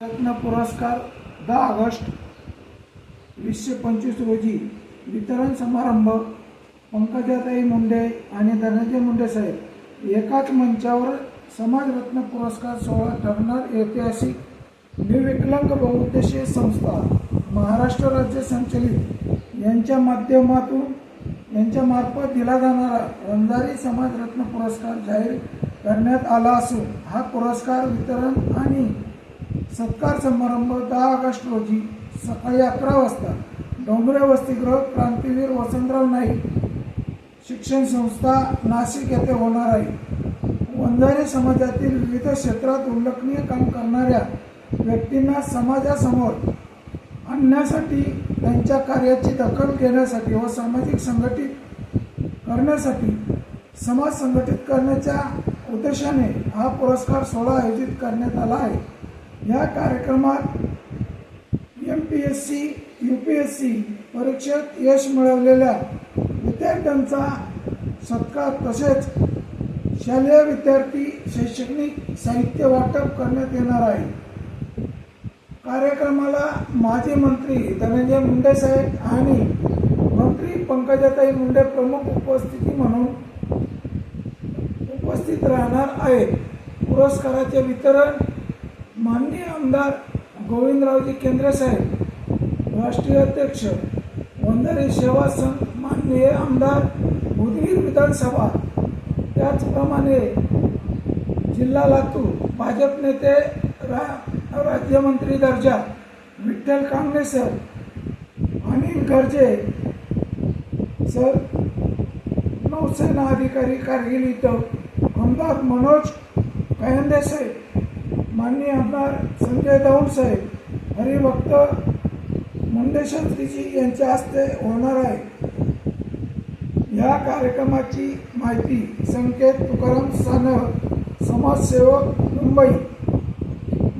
रत्न पुरस्कार दहा ऑगस्ट वीसशे पंचवीस रोजी वितरण समारंभ. पंकजाताई मुंडे आणि धनंजय मुंडे साहेब एकाच मंचावर समाजरत्न पुरस्कार सोहळा ठरणार ऐतिहासिक निर्विकलांग बहुउद्देशीय संस्था महाराष्ट्र राज्य संचलित. यांच्या माध्यमातून यांच्या मार्फत दिला जाणारा रंजारी समाजरत्न पुरस्कार जाहीर करण्यात आला असून हा पुरस्कार वितरण आणि सत्कार समारंभ दहा ऑगस्ट रोजी सकाळी अकरा वाजता. डोंगरे वसतिगृह क्रांतीवीर वसंतराव नाईक शिक्षण संस्था नाशिक येथे होणार आहे. वंजारी समाजातील विविध क्षेत्रात उल्लेखनीय काम करणाऱ्या व्यक्तींना समाजासमोर आणण्यासाठी त्यांच्या कार्याची दखल घेण्यासाठी व सामाजिक संघटित करण्यासाठी समाज संघटित करण्याच्या उद्देशाने हा पुरस्कार सोहळा आयोजित करण्यात आला आहे. या कार्यक्रमात M P S C U P S C परीक्षेत यश मिळवलेल्या विद्यार्थ्यांचा सत्कार तसेच शालेय विद्यार्थी शैक्षणिक साहित्य वाटप करण्यात येणार आहे. कार्यक्रमाला माजी मंत्री धनंजय मुंडे साहेब आणि मंत्री पंकजाताई मुंडे प्रमुख उपस्थिती म्हणून उपस्थित राहणार आहेत. पुरस्काराचे वितरण माननीय आमदार गोविंदरावजी केंद्रे साहेब राष्ट्रीय अध्यक्ष वंदरी सेवा संघ माननीय आमदार उदगीर विधानसभा त्याचप्रमाणे जिल्हा लातूर भाजप नेते रा राज्यमंत्री दर्जा विठ्ठल कांगणे सर अनिल गर्जे सर नौसेना अधिकारी कारगिल इथं आमदार मनोज कायंदे साहेब माननीय आमदार संजय दौंड साहेब हरिभक्त मुंडेशास्त्रीजी यांच्या हस्ते होणार आहे. या कार्यक्रमाची माहिती संकेत तुकाराम सानव समाजसेवक मुंबई.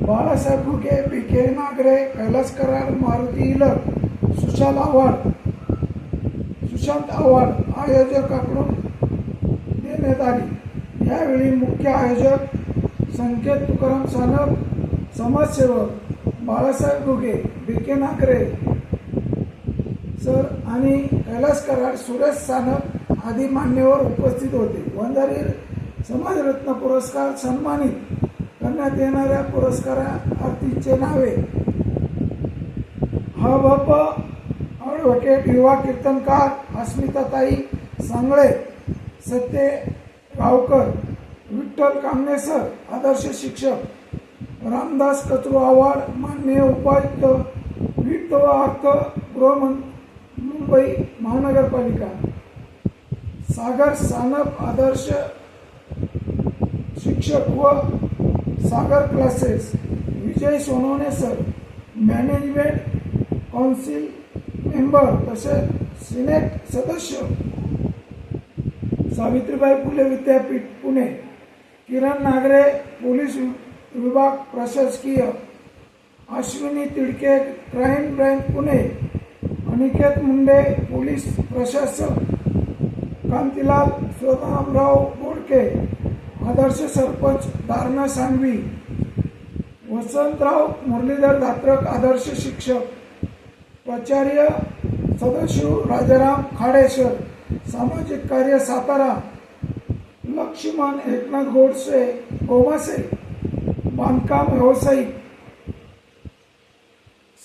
बाळासाहेब फुके पी के नागरे कैलास कराड मारुती इलक सुशाल आव्हाड. सुशांत आव्हाड आयोजकाकडून देण्यात आली. यावेळी मुख्य आयोजक संकेत तुकाराम सानप समाजसेवक Balasaheb Ghuge B K Nakre sir आणि कैलास कराड सुरेश सानप आदी मान्यवर उपस्थित होते. वंजारी समाजरत्न पुरस्कार सन्मानित करण्यात येणाऱ्या पुरस्कारार्थीचे नावे. ह भ प ॲडव्होकेट युवा कीर्तनकार अस्मिताताई सांगळे सत्य गावकर विठ्ठल कांगणेसर आदर्श शिक्षक रामदास कचरू आव्हाड माननीय उपायुक्त वित्त व अर्थ गृहमं मुंबई महानगरपालिका. सागर सानप आदर्श शिक्षक व Sagar classes Vijay Sonawane sir management council member तसेच सिनेट सदस्य. सावित्रीबाई फुले विद्यापीठ पुणे. किरण नागरे पोलीस वि- विभाग प्रशासकीय Ashwini Tidke crime branch Pune Aniket Munde police प्रशासक कांतीलाल स्वतरामराव बोडके आदर्श सरपंच दारणा सांगवी वसंतराव मुरलीधर धात्रक आदर्श शिक्षक प्राचार्य सदाशिव राजाराम खाडेश्वर सामाजिक कार्य सातारा लक्ष्मण एकनाथ गोडसे गोमासे बांधकाम व्यावसायिक.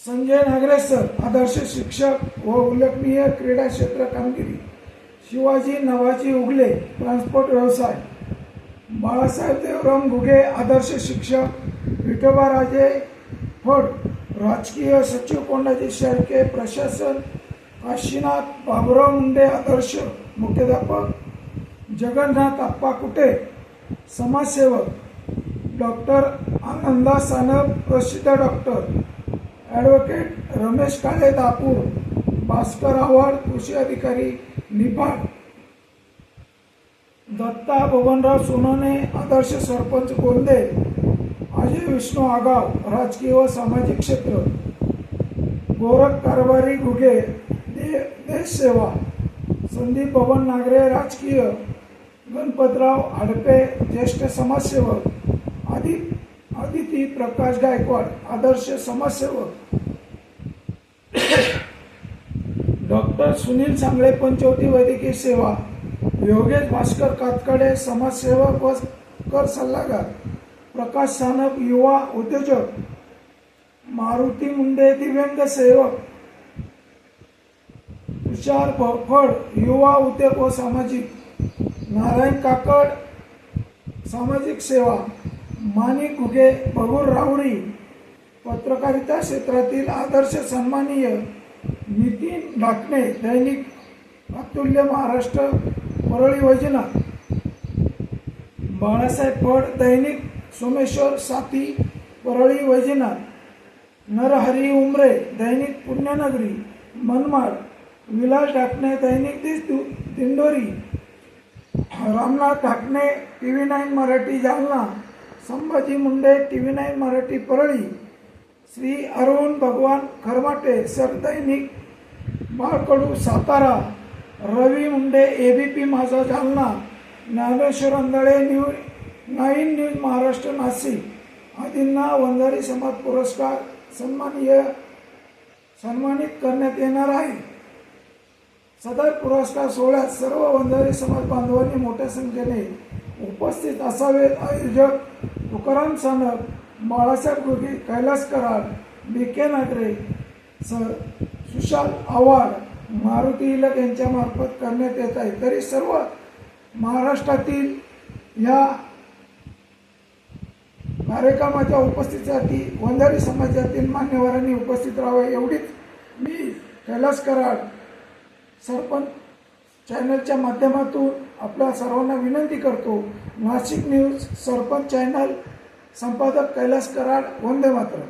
संजय नागरेसर आदर्श शिक्षक व उल्लेखनीय क्रीडा क्षेत्र कामगिरी. शिवाजी नवाजी उगले ट्रान्सपोर्ट व्यवसाय. बाळासाहेब देवराम घुगे आदर्श शिक्षक. विठोबाराजे फड राजकीय सचिव कोंडाजी शेळके प्रशासन. काशीनाथ बाबुराव मुंडे आदर्श मुख्याध्यापक. जगन्नाथ आप्पा कुटे समाजसेवक. डॉक्टर आनंदा सानप प्रसिद्ध डॉक्टर. ॲडव्होकेट रमेश काळे दापूर. भास्कर आव्हाड कृषी अधिकारी निपाड. दत्ता बबनराव सोनवणे आदर्श सरपंच गोंदे अजय विष्णू आगाव राजकीय व सामाजिक क्षेत्र. गोरख कारभारी घुगे दे देशसेवा. संदीप भवन नागरे राजकीय. गणपतराव हडपे ज्येष्ठ समाजसेवक आदी आदिती प्रकाश गायकवाड आदर्श समाजसेवक. डॉक्टर सुनील सांगळे पंचवटी वैद्यकीय सेवा योगेश भास्कर कातकडे समाजसेवक व कर सल्लागार प्रकाश सानप युवा उद्योजक मारुती मुंडे दिव्यांग सेवक तुषार फड युवा उद्योग व सामाजिक नारायण काकड सामाजिक सेवा माने घुगे बगूर रावळी पत्रकारिता क्षेत्रातील आदर्श सन्माननीय नितीन ढाकणे दैनिक अतुल्य महाराष्ट्र परळी वैजनाथ बाळासाहेब फड दैनिक सोमेश्वर साथी परळी वैजनाथ नरहरी उमरे दैनिक पुण्यनगरी मनमाड विलास ढाकणे दैनिक दिसदू Dindori Ramnath Dhakne T V nine Marathi Jalna Sambhaji Munde T V nine Marathi Parli Shri Arun Bhagwan Kharmate सरदैनिक Balkadu Satara Ravi Munde A B P Majha Jalna Dnyaneshwar Andhale new nine news Maharashtra Nashik आदींना वंजारी समाज पुरस्कार सन्माननीय सन्मानित करण्यात येणार आहे. सदर पुरस्कार सोहळ्यात सर्व वंजारी समाज बांधवांनी मोठ्या संख्येने उपस्थित असावेत. आयोजक तुकाराम सानप बाळासाहेब घुगे कैलास कराड बी के नागरे स. सुशाल आव्हाड मारुती इलक यांच्यामार्फत करण्यात येत आहे. तरी सर्व महाराष्ट्रातील या कार्यक्रमाच्या उपस्थितीसाठी वंजारी समाजातील मान्यवरांनी उपस्थित राहावे एवढीच मी कैलास कराड सरपंच चॅनलच्या माध्यमातून आपल्या सर्वांना विनंती करतो नाशिक न्यूज सरपंच चॅनल संपादक कैलास कराड वंदे मातरम.